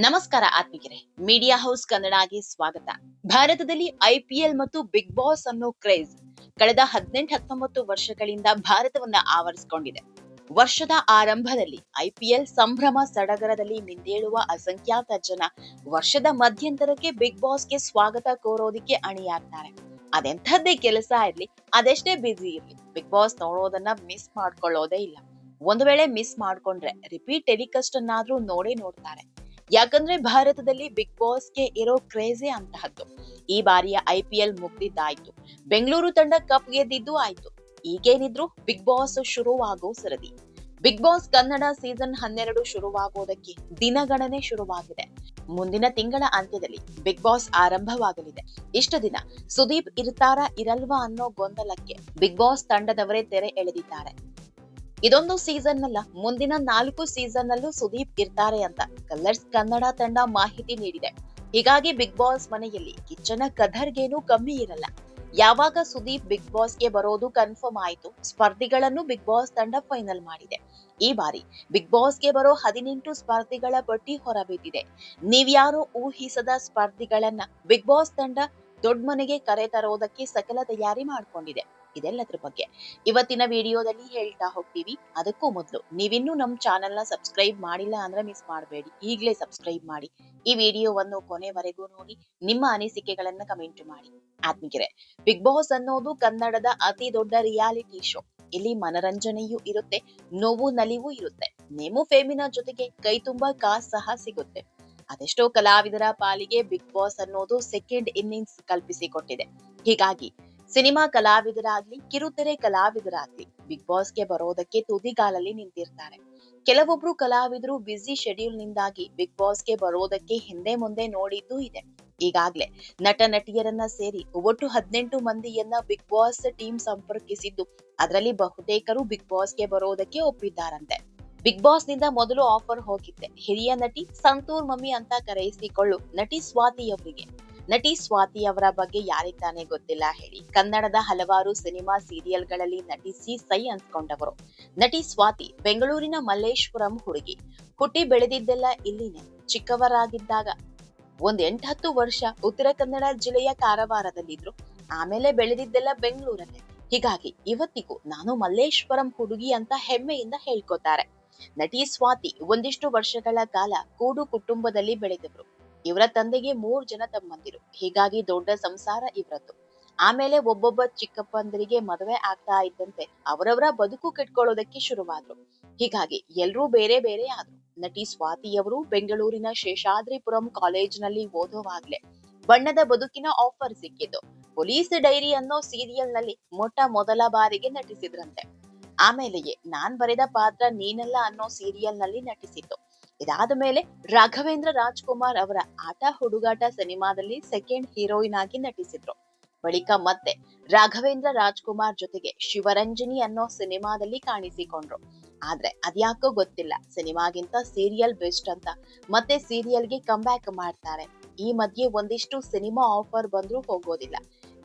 ನಮಸ್ಕಾರ ಆತ್ಮಿಕರೇ media house ಕನ್ನಡಗೆ ಸ್ವಾಗತ. ಭಾರತದಲ್ಲಿ ಐಪಿಎಲ್ ಮತ್ತು ಬಿಗ್ ಬಾಸ್ ಅನ್ನೋ ಕ್ರೇಜ್ ಕಳೆದ ಹದಿನೆಂಟು, ಹತ್ತೊಂಬತ್ತು ವರ್ಷಗಳಿಂದ ಭಾರತವನ್ನ ಆವರಿಸಿಕೊಂಡಿದೆ. ವರ್ಷದ ಆರಂಭದಲ್ಲಿ ಐಪಿಎಲ್ ಸಂಭ್ರಮ ಸಡಗರದಲ್ಲಿ ಮಿಂದೇಳುವ ಅಸಂಖ್ಯಾತ ಜನ ವರ್ಷದ ಮಧ್ಯಂತರಕ್ಕೆ ಬಿಗ್ ಬಾಸ್ಗೆ ಸ್ವಾಗತ ಕೋರೋದಿಕ್ಕೆ ಅಣಿಯಾಗ್ತಾರೆ. ಅದೆಂಥದ್ದೇ ಕೆಲಸ ಇರ್ಲಿ, ಅದೆಷ್ಟೇ ಬ್ಯುಸಿ ಇರ್ಲಿ ಬಿಗ್ ಬಾಸ್ ನೋಡೋದನ್ನ ಮಿಸ್ ಮಾಡ್ಕೊಳ್ಳೋದೇ ಇಲ್ಲ. ಒಂದು ವೇಳೆ ಮಿಸ್ ಮಾಡ್ಕೊಂಡ್ರೆ ರಿಪೀಟ್ ಟೆಲಿಕಾಸ್ಟ್ ಅನ್ನಾದ್ರೂ ನೋಡೇ ನೋಡ್ತಾರೆ. ಯಾಕಂದ್ರೆ ಭಾರತದಲ್ಲಿ ಬಿಗ್ ಬಾಸ್ಗೆ ಇರೋ ಕ್ರೇಜೇ ಅಂತಹದ್ದು. ಈ ಬಾರಿಯ ಐ ಪಿ ಎಲ್ ಮುಗ್ದಿದ್ದಾಯ್ತು. ಬೆಂಗಳೂರು ತಂಡ ಕಪ್ ಗೆದ್ದಿದ್ದು ಆಯ್ತು. ಈಗೇನಿದ್ರು ಬಿಗ್ ಬಾಸ್ ಶುರುವಾಗೋ ಸರದಿ. ಬಿಗ್ ಬಾಸ್ ಕನ್ನಡ ಸೀಸನ್ ಹನ್ನೆರಡು ಶುರುವಾಗೋದಕ್ಕೆ ದಿನಗಣನೆ ಶುರುವಾಗಿದೆ. ಮುಂದಿನ ತಿಂಗಳ ಅಂತ್ಯದಲ್ಲಿ ಬಿಗ್ ಬಾಸ್ ಆರಂಭವಾಗಲಿದೆ. ಇಷ್ಟು ದಿನ ಸುದೀಪ್ ಇರ್ತಾರಾ ಇರಲ್ವಾ ಅನ್ನೋ ಗೊಂದಲಕ್ಕೆ ಬಿಗ್ ಬಾಸ್ ತಂಡದವರೇ ತೆರೆ ಎಳೆದಿದ್ದಾರೆ. ಇದೊಂದು ಸೀಸನ್ ಅಲ್ಲ, ಮುಂದಿನ ನಾಲ್ಕು ಸೀಸನ್ ಅಲ್ಲೂ ಸುದೀಪ್ ಇರ್ತಾರೆ ಅಂತ ಕಲರ್ಸ್ ಕನ್ನಡ ತಂಡ ಮಾಹಿತಿ ನೀಡಿದೆ. ಹೀಗಾಗಿ ಬಿಗ್ ಬಾಸ್ ಮನೆಯಲ್ಲಿ ಕಿಚ್ಚನ ಕದರ್ಗೇನು ಕಮ್ಮಿ ಇರಲ್ಲ. ಯಾವಾಗ ಸುದೀಪ್ ಬಿಗ್ ಬಾಸ್ಗೆ ಬರೋದು ಕನ್ಫರ್ಮ್ ಆಯ್ತು. ಸ್ಪರ್ಧಿಗಳನ್ನು ಬಿಗ್ ಬಾಸ್ ತಂಡ ಫೈನಲ್ ಮಾಡಿದೆ. ಈ ಬಾರಿ ಬಿಗ್ ಬಾಸ್ಗೆ ಬರೋ ಹದಿನೆಂಟು ಸ್ಪರ್ಧಿಗಳ ಪಟ್ಟಿ ಹೊರಬಿದ್ದಿದೆ. ನೀವ್ಯಾರು ಊಹಿಸದ ಸ್ಪರ್ಧಿಗಳನ್ನ ಬಿಗ್ ಬಾಸ್ ತಂಡ ದೊಡ್ಡ ಮನೆಗೆ ಕರೆ ತರೋದಕ್ಕೆ ಸಕಲ ತಯಾರಿ ಮಾಡ್ಕೊಂಡಿದೆ. ಇದೆಲ್ಲದ್ರ ಬಗ್ಗೆ ಇವತ್ತಿನ ವಿಡಿಯೋದಲ್ಲಿ ಹೇಳ್ತಾ ಹೋಗ್ತೀವಿ. ಅದಕ್ಕೂ ಮೊದಲು ನೀವಿನ್ನೂ ನಮ್ಮ ಚಾನೆಲ್ ಸಬ್ಸ್ಕ್ರೈಬ್ ಮಾಡಿಲ್ಲ ಅಂದ್ರೆ ಮಿಸ್ ಮಾಡಬೇಡಿ. ಈಗಲೇ ಸಬ್ಸ್ಕ್ರೈಬ್ ಮಾಡಿ. ಈ ವಿಡಿಯೋವನ್ನು ಕೊನೆವರೆಗೂ ನೋಡಿ, ನಿಮ್ಮ ಅನಿಸಿಕೆಗಳನ್ನ ಕಮೆಂಟ್ ಮಾಡಿ. ಆತ್ಮಿಕರೆ ಬಿಗ್ ಬಾಸ್ ಅನ್ನೋದು ಕನ್ನಡದ ಅತಿ ದೊಡ್ಡ ರಿಯಾಲಿಟಿ ಶೋ. ಇಲ್ಲಿ ಮನರಂಜನೆಯೂ ಇರುತ್ತೆ, ನೋವು ನಲಿವು ಇರುತ್ತೆ. ನೇಮು ಫೇಮಿನ ಜೊತೆಗೆ ಕೈ ತುಂಬಾ ಕಾಸ್ ಸಹ ಸಿಗುತ್ತೆ. ಅದೆಷ್ಟೋ ಕಲಾವಿದರ ಪಾಲಿಗೆ ಬಿಗ್ ಬಾಸ್ ಅನ್ನೋದು ಸೆಕೆಂಡ್ ಇನ್ನಿಂಗ್ಸ್ ಕಲ್ಪಿಸಿಕೊಟ್ಟಿದೆ. ಹೀಗಾಗಿ ಸಿನಿಮಾ ಕಲಾವಿದರಾಗ್ಲಿ, ಕಿರುತೆರೆ ಕಲಾವಿದರಾಗ್ಲಿ ಬಿಗ್ ಬಾಸ್ಗೆ ಬರೋದಕ್ಕೆ ತುದಿಗಾಲಲ್ಲಿ ನಿಂತಿರ್ತಾರೆ. ಕೆಲವೊಬ್ರು ಕಲಾವಿದರು ಬ್ಯುಸಿ ಶೆಡ್ಯೂಲ್ ನಿಂದಾಗಿ ಬಿಗ್ ಬಾಸ್ಗೆ ಬರೋದಕ್ಕೆ ಹಿಂದೆ ಮುಂದೆ ನೋಡಿದ್ದು ಇದೆ. ಈಗಾಗ್ಲೇ ನಟ, ನಟಿಯರನ್ನ ಸೇರಿ ಒಟ್ಟು ಹದಿನೆಂಟು ಮಂದಿಯನ್ನ ಬಿಗ್ ಬಾಸ್ ಟೀಮ್ ಸಂಪರ್ಕಿಸಿದ್ದು, ಅದರಲ್ಲಿ ಬಹುತೇಕರು ಬಿಗ್ ಬಾಸ್ಗೆ ಬರೋದಕ್ಕೆ ಒಪ್ಪಿದ್ದಾರಂತೆ. ಬಿಗ್ ಬಾಸ್ನಿಂದ ಮೊದಲು ಆಫರ್ ಹೋಗಿದ್ದೆ. ಹಿರಿಯ ನಟಿ ಸಂತೂರ್ ಮಮ್ಮಿ ಅಂತ ಕರೆಯಿಸಿಕೊಳ್ಳು. ನಟಿ ಸ್ವಾತಿ ಅವರಿಗೆ ನಟಿ ಸ್ವಾತಿ ಅವರ ಬಗ್ಗೆ ಯಾರಿಗ್ ತಾನೇ ಗೊತ್ತಿಲ್ಲ ಹೇಳಿ. ಕನ್ನಡದ ಹಲವಾರು ಸಿನಿಮಾ ಸೀರಿಯಲ್ಗಳಲ್ಲಿ ನಟಿಸಿ ಸೈ ಅನ್ಸ್ಕೊಂಡವರು ನಟಿ ಸ್ವಾತಿ ಬೆಂಗಳೂರಿನ ಮಲ್ಲೇಶ್ವರಂ ಹುಡುಗಿ. ಹುಟ್ಟಿ ಬೆಳೆದಿದ್ದೆಲ್ಲ ಇಲ್ಲಿನೇ. ಚಿಕ್ಕವರಾಗಿದ್ದಾಗ ಒಂದ್ ಎಂಟತ್ತು ವರ್ಷ ಉತ್ತರ ಕನ್ನಡ ಜಿಲ್ಲೆಯ ಕಾರವಾರದಲ್ಲಿದ್ರು. ಆಮೇಲೆ ಬೆಳೆದಿದ್ದೆಲ್ಲ ಬೆಂಗಳೂರಲ್ಲೇ. ಹೀಗಾಗಿ ಇವತ್ತಿಗೂ ನಾನು ಮಲ್ಲೇಶ್ವರಂ ಹುಡುಗಿ ಅಂತ ಹೆಮ್ಮೆಯಿಂದ ಹೇಳ್ಕೊತಾರೆ. ನಟಿ ಸ್ವಾತಿ ಒಂದಿಷ್ಟು ವರ್ಷಗಳ ಕಾಲ ಕೂಡು ಕುಟುಂಬದಲ್ಲಿ ಬೆಳೆದವರು. ಇವರ ತಂದೆಗೆ ಮೂರ್ ಜನ ತಮ್ಮಂದಿರು. ಹೀಗಾಗಿ ದೊಡ್ಡ ಸಂಸಾರ ಇವರದ್ದು. ಆಮೇಲೆ ಒಬ್ಬೊಬ್ಬ ಚಿಕ್ಕಪ್ಪಂದರಿಗೆ ಮದುವೆ ಆಗ್ತಾ ಇದ್ದಂತೆ ಅವರವರ ಬದುಕು ಕಟ್ಕೊಳ್ಳೋದಕ್ಕೆ ಶುರುವಾದ್ರು. ಹೀಗಾಗಿ ಎಲ್ರೂ ಬೇರೆ ಬೇರೆ ಆದ್ರು. ನಟಿ ಸ್ವಾತಿಯವರು ಬೆಂಗಳೂರಿನ ಶೇಷಾದ್ರಿಪುರಂ ಕಾಲೇಜಿನಲ್ಲಿ ಓದುವಾಗ್ಲೆ ಬಣ್ಣದ ಬದುಕಿನ ಆಫರ್ ಸಿಕ್ಕಿದ್ದು. ಪೊಲೀಸ್ ಡೈರಿ ಅನ್ನೋ ಸೀರಿಯಲ್ನಲ್ಲಿ ಮೊಟ್ಟ ಮೊದಲ ಬಾರಿಗೆ ನಟಿಸಿದ್ರಂತೆ. ಆಮೇಲೆಯೇ ನಾನ್ ಬರೆದ ಪಾತ್ರ ನೀನಲ್ಲ ಅನ್ನೋ ಸೀರಿಯಲ್ನಲ್ಲಿ ನಟಿಸಿತ್ತು ಇದಾದ ಮೇಲೆ ರಾಘವೇಂದ್ರ ರಾಜ್ಕುಮಾರ್ ಅವರ ಆಟ ಹುಡುಗಾಟ ಸಿನಿಮಾದಲ್ಲಿ ಸೆಕೆಂಡ್ ಹೀರೋಯಿನ್ ಆಗಿ ನಟಿಸಿದ್ರು. ಬಳಿಕ ಮತ್ತೆ ರಾಘವೇಂದ್ರ ರಾಜ್ಕುಮಾರ್ ಜೊತೆಗೆ ಶಿವರಂಜನಿ ಅನ್ನೋ ಸಿನಿಮಾದಲ್ಲಿ ಕಾಣಿಸಿಕೊಂಡ್ರು. ಆದ್ರೆ ಅದ್ಯಾಕೋ ಗೊತ್ತಿಲ್ಲ, ಸಿನಿಮಾಗಿಂತ ಸೀರಿಯಲ್ ಬೆಸ್ಟ್ ಅಂತ ಮತ್ತೆ ಸೀರಿಯಲ್ಗೆ ಬ್ಯಾಕ್ ಮಾಡ್ತಾರೆ. ಈ ಮಧ್ಯೆ ಒಂದಿಷ್ಟು ಸಿನಿಮಾ ಆಫರ್ ಬಂದ್ರೂ ಹೋಗೋದಿಲ್ಲ.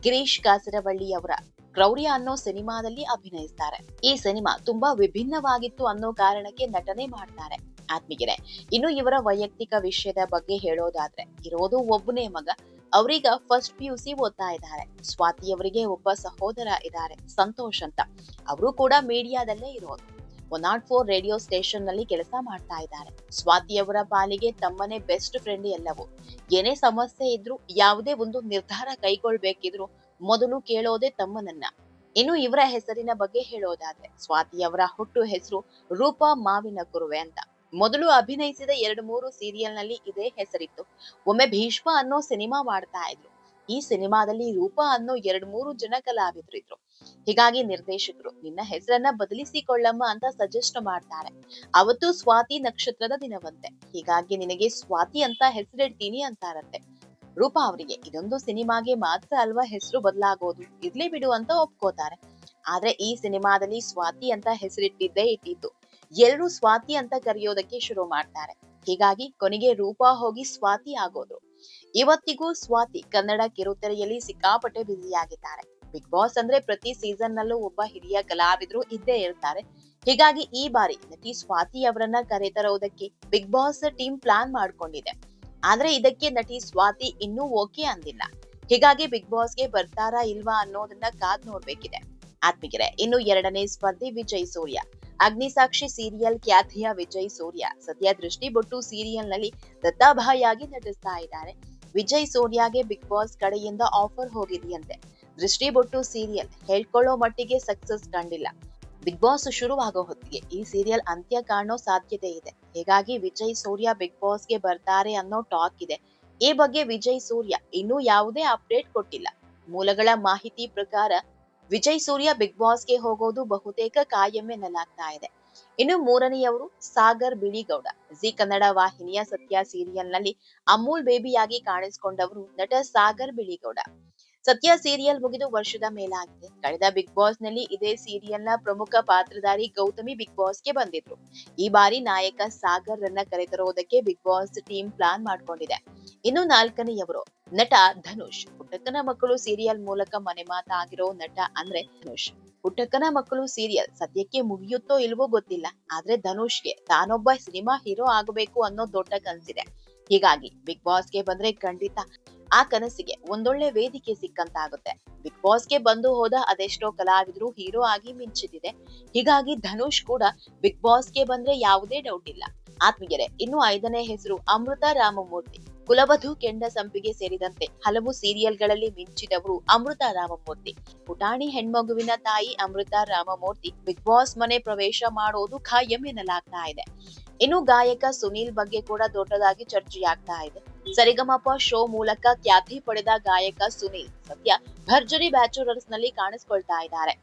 ಗಿರೀಶ್ ಕಾಸರವಳ್ಳಿ ಅವರ ಕ್ರೌರ್ಯ ಅನ್ನೋ ಸಿನಿಮಾದಲ್ಲಿ ಅಭಿನಯಿಸ್ತಾರೆ. ಈ ಸಿನಿಮಾ ತುಂಬಾ ವಿಭಿನ್ನವಾಗಿತ್ತು ಅನ್ನೋ ಕಾರಣಕ್ಕೆ ನಟನೆ ಮಾಡ್ತಾರೆ ಆತ್ಮಿಗೆರೆ ಇನ್ನು ಇವರ ವೈಯಕ್ತಿಕ ವಿಷಯದ ಬಗ್ಗೆ ಹೇಳೋದಾದ್ರೆ, ಇರೋದು ಒಬ್ಬನೇ ಮಗ. ಅವರೀಗ ಫಸ್ಟ್ ಪಿ ಯು ಸಿ ಓದ್ತಾ ಇದ್ದಾರೆ. ಸ್ವಾತಿ ಅವರಿಗೆ ಒಬ್ಬ ಸಹೋದರ ಇದ್ದಾರೆ, ಸಂತೋಷ್ ಅಂತ. ಅವರು ಕೂಡ ಮೀಡಿಯಾದಲ್ಲೇ ಇರೋದು. ಒನ್ ನಾಟ್ ಫೋರ್ ರೇಡಿಯೋ ಸ್ಟೇಷನ್ನಲ್ಲಿ ಕೆಲಸ ಮಾಡ್ತಾ ಇದ್ದಾರೆ. ಸ್ವಾತಿ ಅವರ ಪಾಲಿಗೆ ತಮ್ಮನೇ ಬೆಸ್ಟ್ ಫ್ರೆಂಡ್ ಎಲ್ಲವೂ. ಏನೇ ಸಮಸ್ಯೆ ಇದ್ರು, ಯಾವುದೇ ಒಂದು ನಿರ್ಧಾರ ಕೈಗೊಳ್ಬೇಕಿದ್ರು ಮೊದಲು ಕೇಳೋದೆ ತಮ್ಮನನ್ನ ಇನ್ನು ಇವರ ಹೆಸರಿನ ಬಗ್ಗೆ ಹೇಳೋದಾದ್ರೆ, ಸ್ವಾತಿ ಅವರ ಹುಟ್ಟು ಹೆಸರು ರೂಪಾ ಮಾವಿನ ಕುರುವೆ ಅಂತ. ಮೊದಲು ಅಭಿನಯಿಸಿದ ಎರಡು ಮೂರು ಸೀರಿಯಲ್ನಲ್ಲಿ ಇದೇ ಹೆಸರಿತ್ತು. ಒಮ್ಮೆ ಭೀಷ್ಮ ಅನ್ನೋ ಸಿನಿಮಾ ಮಾಡ್ತಾ ಇದ್ರು. ಈ ಸಿನಿಮಾದಲ್ಲಿ ರೂಪಾ ಅನ್ನೋ ಎರಡ್ ಮೂರು ಜನ ಕಲಾವಿದ್ರು ಇದ್ರು ಹೀಗಾಗಿ ನಿರ್ದೇಶಕರು, ನಿನ್ನ ಹೆಸರನ್ನ ಬದಲಿಸಿಕೊಳ್ಳಮ್ಮ ಅಂತ ಸಜೆಸ್ಟ್ ಮಾಡ್ತಾರೆ. ಅವತ್ತು ಸ್ವಾತಿ ನಕ್ಷತ್ರದ ದಿನವಂತೆ. ಹೀಗಾಗಿ ನಿನಗೆ ಸ್ವಾತಿ ಅಂತ ಹೆಸರಿಡ್ತೀನಿ ಅಂತಾರಂತೆ. ರೂಪಾ ಅವರಿಗೆ ಇದೊಂದು ಸಿನಿಮಾಗೆ ಮಾತ್ರ ಅಲ್ವಾ ಹೆಸರು ಬದಲಾಗೋದು? ಇರ್ಲಿ ಬಿಡು ಅಂತ ಒಪ್ಕೋತಾರೆ. ಆದ್ರೆ ಈ ಸಿನಿಮಾದಲ್ಲಿ ಸ್ವಾತಿ ಅಂತ ಹೆಸರಿಟ್ಟಿದ್ದೇ ಇಟ್ಟಿದ್ದು. ಎಲ್ಲರೂ ಸ್ವಾತಿ ಅಂತ ಕರೆಯೋದಕ್ಕೆ ಶುರು ಮಾಡ್ತಾರೆ. ಹೀಗಾಗಿ ಕೊನೆಗೆ ರೂಪಾ ಹೋಗಿ ಸ್ವಾತಿ ಆಗೋದು. ಇವತ್ತಿಗೂ ಸ್ವಾತಿ ಕನ್ನಡ ಕಿರುತೆರೆಯಲ್ಲಿ ಸಿಕ್ಕಾಪಟ್ಟೆ ಬ್ಯುಸಿಯಾಗಿದ್ದಾರೆ. ಬಿಗ್ ಬಾಸ್ ಅಂದ್ರೆ ಪ್ರತಿ ಸೀಸನ್ ನಲ್ಲೂ ಒಬ್ಬ ಹಿರಿಯ ಕಲಾವಿದ್ರು ಇದ್ದೇ ಇರ್ತಾರೆ. ಹೀಗಾಗಿ ಈ ಬಾರಿ ನಟಿ ಸ್ವಾತಿ ಅವರನ್ನ ಕರೆತರೋದಕ್ಕೆ ಬಿಗ್ ಬಾಸ್ ಟೀಮ್ ಪ್ಲಾನ್ ಮಾಡ್ಕೊಂಡಿದೆ. ಆದ್ರೆ ಇದಕ್ಕೆ ನಟಿ ಸ್ವಾತಿ ಇನ್ನೂ ಓಕೆ ಅಂದಿಲ್ಲ. ಹೀಗಾಗಿ ಬಿಗ್ ಬಾಸ್ಗೆ ಬರ್ತಾರಾ ಇಲ್ವಾ ಅನ್ನೋದನ್ನ ಕಾದ್ ನೋಡ್ಬೇಕಿದೆ. ಆತ್ಮಿಗೆರೆ ಇನ್ನು ಎರಡನೇ ಸ್ಪರ್ಧಿ ವಿಜಯ್ ಸೂರ್ಯ. ಅಗ್ನಿಸಾಕ್ಷಿ ಸೀರಿಯಲ್ ಖ್ಯಾತಿಯ ವಿಜಯ್ ಸೂರ್ಯ. ಸದ್ಯ ದೃಷ್ಟಿ ಬೊಟ್ಟು ಸೀರಿಯಲ್ನಲ್ಲಿ ದತ್ತಾಭಾಯಿಯಾಗಿ ನಟಿಸ್ತಾ ಇದ್ದಾರೆ. ವಿಜಯ್ ಸೂರ್ಯಗೆ ಬಿಗ್ ಬಾಸ್ ಕಡೆಯಿಂದ ಆಫರ್ ಹೋಗಿದೆಯಂತೆ. ದೃಷ್ಟಿ ಬೊಟ್ಟು ಸೀರಿಯಲ್ ಹೇಳ್ಕೊಳ್ಳೋ ಮಟ್ಟಿಗೆ ಸಕ್ಸಸ್ ಕಂಡಿಲ್ಲ. ಬಿಗ್ ಬಾಸ್ ಶುರುವಾಗೋ ಹೊತ್ತಿಗೆ ಈ ಸೀರಿಯಲ್ ಅಂತ್ಯ ಕಾಣೋ ಸಾಧ್ಯತೆ ಇದೆ. ಹೀಗಾಗಿ ವಿಜಯ್ ಸೂರ್ಯ ಬಿಗ್ ಬಾಸ್ಗೆ ಬರ್ತಾರೆ ಅನ್ನೋ ಟಾಕ್ ಇದೆ. ಈ ಬಗ್ಗೆ ವಿಜಯ್ ಸೂರ್ಯ ಇನ್ನೂ ಯಾವುದೇ ಅಪ್ಡೇಟ್ ಕೊಟ್ಟಿಲ್ಲ. ಮೂಲಗಳ ಮಾಹಿತಿ ಪ್ರಕಾರ ವಿಜಯ್ ಸೂರ್ಯ ಬಿಗ್ ಬಾಸ್ಗೆ ಹೋಗೋದು ಬಹುತೇಕ ಕಾಯಂ ಎನ್ನಲಾಗ್ತಾ ಇದೆ. ಇನ್ನು ಮೂರನೆಯವರು ಸಾಗರ್ ಬಿಳಿಗೌಡ. ಜಿ ಕನ್ನಡ ವಾಹಿನಿಯ ಸತ್ಯ ಸೀರಿಯಲ್ನಲ್ಲಿ ಅಮೂಲ್ ಬೇಬಿಯಾಗಿ ಕಾಣಿಸಿಕೊಂಡವರು ನಟ ಸಾಗರ್ ಬಿಳಿಗೌಡ. ಸತ್ಯ ಸೀರಿಯಲ್ ಮುಗಿದು ವರ್ಷದ ಮೇಲಾಗಿದೆ. ಕಳೆದ ಬಿಗ್ ಬಾಸ್ನಲ್ಲಿ ಇದೇ ಸೀರಿಯಲ್ನ ಪ್ರಮುಖ ಪಾತ್ರಧಾರಿ ಗೌತಮಿ ಬಿಗ್ ಬಾಸ್ಗೆ ಬಂದಿದ್ರು. ಈ ಬಾರಿ ನಾಯಕ ಸಾಗರ್ ರನ್ನ ಕರೆತರೋದಕ್ಕೆ ಬಿಗ್ ಬಾಸ್ ಟೀಮ್ ಪ್ಲಾನ್ ಮಾಡ್ಕೊಂಡಿದೆ. ಇನ್ನು ನಾಲ್ಕನೆಯವರು ನಟ ಧನುಷ್. ಪುಟ್ಟಕ್ಕನ ಮಕ್ಕಳು ಸೀರಿಯಲ್ ಮೂಲಕ ಮನೆ ಮಾತಾಗಿರೋ ನಟ ಅಂದ್ರೆ ಧನುಷ್. ಪುಟ್ಟಕ್ಕನ ಮಕ್ಕಳು ಸೀರಿಯಲ್ ಸದ್ಯಕ್ಕೆ ಮುಗಿಯುತ್ತೋ ಇಲ್ವೋ ಗೊತ್ತಿಲ್ಲ. ಆದ್ರೆ ಧನುಷ್ಗೆ ತಾನೊಬ್ಬ ಸಿನಿಮಾ ಹೀರೋ ಆಗಬೇಕು ಅನ್ನೋ ದೊಡ್ಡ ಕನಸಿದೆ. ಹೀಗಾಗಿ ಬಿಗ್ ಬಾಸ್ಗೆ ಬಂದ್ರೆ ಖಂಡಿತ ಆ ಕನಸಿಗೆ ಒಂದೊಳ್ಳೆ ವೇದಿಕೆ ಸಿಕ್ಕಂತಾಗುತ್ತೆ. ಬಿಗ್ ಬಾಸ್ಗೆ ಬಂದು ಹೋದ ಅದೆಷ್ಟೋ ಕಲಾವಿದರು ಹೀರೋ ಆಗಿ ಮಿಂಚಿದಿದೆ. ಹೀಗಾಗಿ ಧನುಷ್ ಕೂಡ ಬಿಗ್ ಬಾಸ್ಗೆ ಬಂದ್ರೆ ಯಾವುದೇ ಡೌಟ್ ಇಲ್ಲ. ಆತ್ಮೀಯರೇ, ಇನ್ನು ಐದನೇ ಹೆಸರು ಅಮೃತ ರಾಮಮೂರ್ತಿ. ಕುಲವಧು ಕೆಂಡ ಸಂಪಿಗೆ ಸೇರಿದಂತೆ ಹಲವು ಸೀರಿಯಲ್ಗಳಲ್ಲಿ ಮಿಂಚಿದವರು ಅಮೃತ ರಾಮಮೂರ್ತಿ. ಪುಟಾಣಿ ಹೆಣ್ಮಗುವಿನ ತಾಯಿ ಅಮೃತ ರಾಮಮೂರ್ತಿ ಬಿಗ್ ಬಾಸ್ ಮನೆ ಪ್ರವೇಶ ಮಾಡೋದು ಖಾಯಂ ಎನ್ನಲಾಗ್ತಾ ಇದೆ. ಇನ್ನು ಗಾಯಕ ಸುನೀಲ್ ಬಗ್ಗೆ ಕೂಡ ದೊಡ್ಡದಾಗಿ ಚರ್ಚೆಯಾಗ್ತಾ ಇದೆ. ಸರಿಗಮಪ ಶೋ ಮೂಲಕ ಖ್ಯಾತಿ ಪಡೆದ ಗಾಯಕ ಸುನೀಲ್ ಸದ್ಯ ಭರ್ಜರಿ ಬ್ಯಾಚುಲರ್ಸ್ನಲ್ಲಿ ಕಾಣಿಸ್ಕೊಳ್ತಾ ಇದ್ದಾರೆ.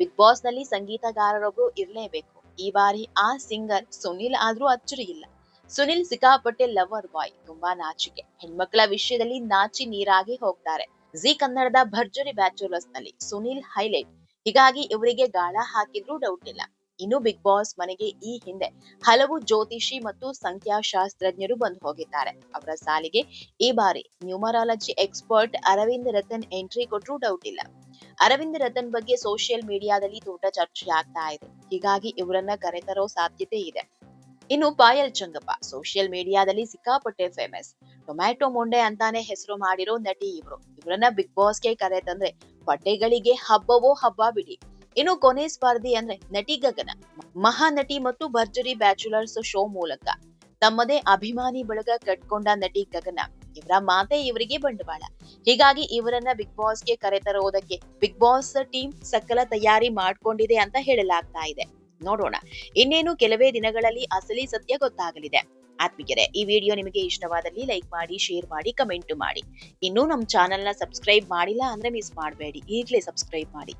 ಬಿಗ್ ಬಾಸ್ನಲ್ಲಿ ಸಂಗೀತಗಾರರೊಬ್ರು ಇರಲೇಬೇಕು. ಈ ಬಾರಿ ಆ ಸಿಂಗರ್ ಸುನೀಲ್ ಆದ್ರೂ ಅಚ್ಚರಿ ಇಲ್ಲ. ಸುನಿಲ್ ಸಿಕ್ಕಾಪಟ್ಟೆ ಲವರ್ ಬಾಯ್, ತುಂಬಾ ನಾಚಿಕೆ. ಹೆಣ್ಮಕ್ಳ ವಿಷಯದಲ್ಲಿ ನಾಚಿ ನೀರಾಗಿ ಹೋಗ್ತಾರೆ. ಜಿ ಕನ್ನಡದ ಭರ್ಜರಿ ಬ್ಯಾಚುಲರ್ಸ್ನಲ್ಲಿ ಸುನಿಲ್ ಹೈಲೈಟ್. ಹೀಗಾಗಿ ಇವರಿಗೆ ಗಾಳ ಹಾಕಿದ್ರೂ ಡೌಟ್ ಇಲ್ಲ. ಇನ್ನು ಬಿಗ್ ಬಾಸ್ ಮನೆಗೆ ಈ ಹಿಂದೆ ಹಲವು ಜ್ಯೋತಿಷಿ ಮತ್ತು ಸಂಖ್ಯಾಶಾಸ್ತ್ರಜ್ಞರು ಬಂದು ಹೋಗಿದ್ದಾರೆ. ಅವರ ಸಾಲಿಗೆ ಈ ಬಾರಿ numerology expert Aravind Ratan entry ಕೊಟ್ರೂ ಡೌಟ್ ಇಲ್ಲ. ಅರವಿಂದ್ ರತನ್ ಬಗ್ಗೆ ಸೋಷಿಯಲ್ ಮೀಡಿಯಾದಲ್ಲಿ ದೊಡ್ಡ ಚರ್ಚೆ ಆಗ್ತಾ ಇದೆ. ಹೀಗಾಗಿ ಇವರನ್ನ ಕರೆತರೋ ಸಾಧ್ಯತೆ ಇದೆ. ಇನ್ನು ಪಾಯಲ್ ಚಂಗಪ್ಪ ಸೋಷಿಯಲ್ ಮೀಡಿಯಾದಲ್ಲಿ ಸಿಕ್ಕಾಪಟ್ಟೆ ಫೇಮಸ್ ಟೊಮ್ಯಾಟೊ ಮೊಂಡೆ ಅಂತಾನೆ ಹೆಸರು ಮಾಡಿರೋ ನಟಿ ಇವರು. ಇವರನ್ನ ಬಿಗ್ ಬಾಸ್ಗೆ ಕರೆ ತಂದ್ರೆ ಬಟ್ಟೆಗಳಿಗೆ ಹಬ್ಬವೋ ಹಬ್ಬ ಬಿಡಿ. ಇನ್ನು ಕೊನೆ ಸ್ಪರ್ಧಿ ಅಂದ್ರೆ ನಟಿ ಗಗನ. ಮಹಾನಟಿ ಮತ್ತು ಭರ್ಜರಿ ಬ್ಯಾಚುಲರ್ಸ್ ಶೋ ಮೂಲಕ ತಮ್ಮದೇ ಅಭಿಮಾನಿ ಬಳಗ ಕಟ್ಕೊಂಡ ನಟಿ ಗಗನ. ಇವರ ಮಾತೆ ಇವರಿಗೆ ಬಂಡವಾಳ. ಹೀಗಾಗಿ ಇವರನ್ನ ಬಿಗ್ ಬಾಸ್ಗೆ ಕರೆತರೋದಕ್ಕೆ ಬಿಗ್ ಬಾಸ್ ಟೀಮ್ ಸಕಲ ತಯಾರಿ ಮಾಡ್ಕೊಂಡಿದೆ ಅಂತ ಹೇಳಲಾಗ್ತಾ ಇದೆ. ನೋಡೋಣ. ಇನ್ನೇನು ಕೆಲವೇ ದಿನಗಳಲ್ಲಿ ಅಸಲಿ ಸತ್ಯ ಗೊತ್ತಾಗಲಿದೆ. ಆತ್ಮಿಕರೇ ಈ ವಿಡಿಯೋ ನಿಮಗೆ ಇಷ್ಟವಾದಲ್ಲಿ ಲೈಕ್ ಮಾಡಿ, ಶೇರ್ ಮಾಡಿ, ಕಮೆಂಟ್ ಮಾಡಿ. ಇನ್ನೂ ನಮ್ಮ ಚಾನೆಲ್ನ ಸಬ್ಸ್ಕ್ರೈಬ್ ಮಾಡಿಲ್ಲ ಅಂದ್ರೆ ಮಿಸ್ ಮಾಡಬೇಡಿ. ಈಗಲೇ ಸಬ್ಸ್ಕ್ರೈಬ್ ಮಾಡಿ.